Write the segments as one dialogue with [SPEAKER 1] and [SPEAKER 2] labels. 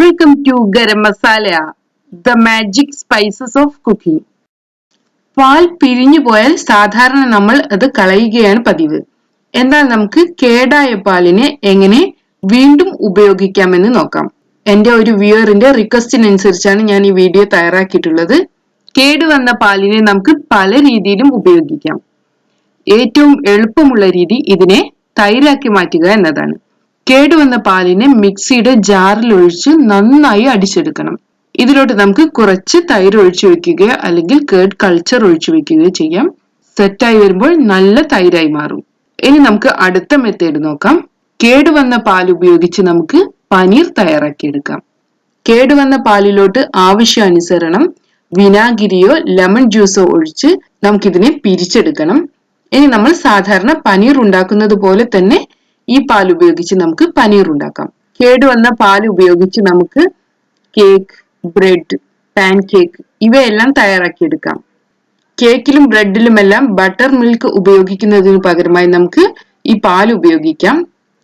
[SPEAKER 1] Welcome to garam masala the magic spices of cooking പാൽ പിരിഞ്ഞു പോയാൽ സാധാരണ നമ്മൾ അത് കളയുകയാണ് പതിവ്. എന്നാൽ നമുക്ക് കേടായ പാലിനെ എങ്ങനെ വീണ്ടും ഉപയോഗിക്കാമെന്ന് നോക്കാം. എന്റെ ഒരു വ്യൂവറിന്റെ റിക്വസ്റ്റിനനുസരിച്ചാണ് ഞാൻ ഈ വീഡിയോ തയ്യാറാക്കിയിട്ടുള്ളത്. കേടുവന്ന പാലിനെ നമുക്ക് പല രീതിയിലും ഉപയോഗിക്കാം. ഏറ്റവും എളുപ്പമുള്ള രീതി ഇതിനെ തൈരാക്കി മാറ്റുക എന്നതാണ്. കേടുവന്ന പാലിനെ മിക്സിയുടെ ജാറിൽ ഒഴിച്ച് നന്നായി അടിച്ചെടുക്കണം. ഇതിലോട്ട് നമുക്ക് കുറച്ച് തൈര് ഒഴിച്ചു വെക്കുകയോ അല്ലെങ്കിൽ കേഡ് കൾച്ചർ ഒഴിച്ചു വെക്കുകയോ ചെയ്യാം. സെറ്റായി വരുമ്പോൾ നല്ല തൈരായി മാറും. ഇനി നമുക്ക് അടുത്ത മെത്തേഡ് നോക്കാം. കേടുവന്ന പാൽ ഉപയോഗിച്ച് നമുക്ക് പനീർ തയ്യാറാക്കിയെടുക്കാം. കേടുവന്ന പാലിലോട്ട് ആവശ്യാനുസരണം വിനാഗിരിയോ ലെമൺ ജ്യൂസോ ഒഴിച്ച് നമുക്കിതിനെ പിരിച്ചെടുക്കണം. ഇനി നമ്മൾ സാധാരണ പനീർ ഉണ്ടാക്കുന്നത് പോലെ തന്നെ ഈ പാൽ ഉപയോഗിച്ച് നമുക്ക് പനീർ ഉണ്ടാക്കാം. കേടുവന്ന പാൽ ഉപയോഗിച്ച് നമുക്ക് കേക്ക് ബ്രെഡ് പാൻ കേക്ക് ഇവയെല്ലാം തയ്യാറാക്കിയെടുക്കാം കേക്കിലും ബ്രെഡിലുമെല്ലാം ബട്ടർ മിൽക്ക് ഉപയോഗിക്കുന്നതിന് പകരമായി നമുക്ക് ഈ പാൽ ഉപയോഗിക്കാം.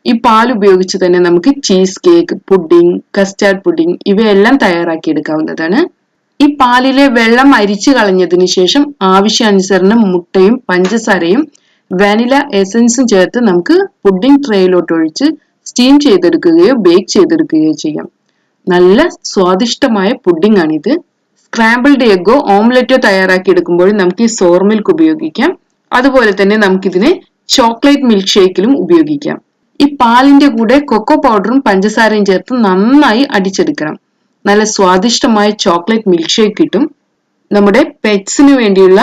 [SPEAKER 1] ഈ പാൽ ഉപയോഗിച്ച് തന്നെ നമുക്ക് cheese cake pudding custard pudding ഇവയെല്ലാം തയ്യാറാക്കിയെടുക്കാവുന്നതാണ് ഈ പാലിലെ വെള്ളം അരിച്ചു കളഞ്ഞതിന് ശേഷം ആവശ്യാനുസരണം മുട്ടയും പഞ്ചസാരയും വാനില എസൻസും ചേർത്ത് നമുക്ക് പുഡിംഗ് ട്രേയിലോട്ട് ഒഴിച്ച് സ്റ്റീം ചെയ്തെടുക്കുകയോ ബേക്ക് ചെയ്തെടുക്കുകയോ ചെയ്യാം. നല്ല സ്വാദിഷ്ടമായ പുഡിംഗ് ആണിത്. സ്ക്രാമ്പിൾഡ് എഗ്ഗോ ഓംലെറ്റോ തയ്യാറാക്കി എടുക്കുമ്പോൾ നമുക്ക് ഈ സോർ മിൽക്ക് ഉപയോഗിക്കാം. അതുപോലെ തന്നെ നമുക്കിതിനെ ചോക്ലേറ്റ് മിൽക്ക് ഷേക്കിലും ഉപയോഗിക്കാം. ഈ പാലിന്റെ കൂടെ കൊക്കോ പൗഡറും പഞ്ചസാരയും ചേർത്ത് നന്നായി അടിച്ചെടുക്കണം. നല്ല സ്വാദിഷ്ടമായ ചോക്ലേറ്റ് മിൽക്ക് ഷേക്ക് കിട്ടും. നമ്മുടെ പെറ്റ്സിന് വേണ്ടിയുള്ള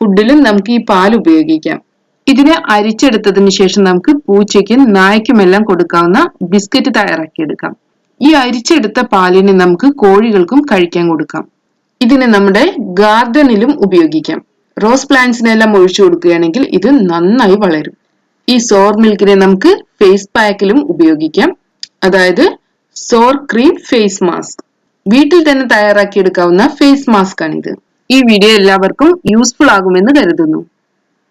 [SPEAKER 1] ഫുഡിലും നമുക്ക് ഈ പാൽ ഉപയോഗിക്കാം. ഇതിനെ അരിച്ചെടുത്തതിന് ശേഷം നമുക്ക് പൂച്ചയ്ക്കും നായ്ക്കുമെല്ലാം കൊടുക്കാവുന്ന ബിസ്ക്കറ്റ് തയ്യാറാക്കിയെടുക്കാം. ഈ അരിച്ചെടുത്ത പാലിനെ നമുക്ക് കോഴികൾക്കും കഴിക്കാൻ കൊടുക്കാം. ഇതിനെ നമ്മുടെ ഗാർഡനിലും ഉപയോഗിക്കാം. റോസ് പ്ലാന്റ്സിനെല്ലാം ഒഴിച്ചു കൊടുക്കുകയാണെങ്കിൽ ഇത് നന്നായി വളരും. ഈ സോർ മിൽക്കിനെ നമുക്ക് ഫേസ് പാക്കിലും ഉപയോഗിക്കാം. അതായത് സോർ ക്രീം ഫേസ് മാസ്ക് വീട്ടിൽ തന്നെ തയ്യാറാക്കിയെടുക്കാവുന്ന ഫേസ് മാസ്ക് ആണിത്. ഈ വീഡിയോ എല്ലാവർക്കും യൂസ്ഫുൾ ആകുമെന്ന് കരുതുന്നു.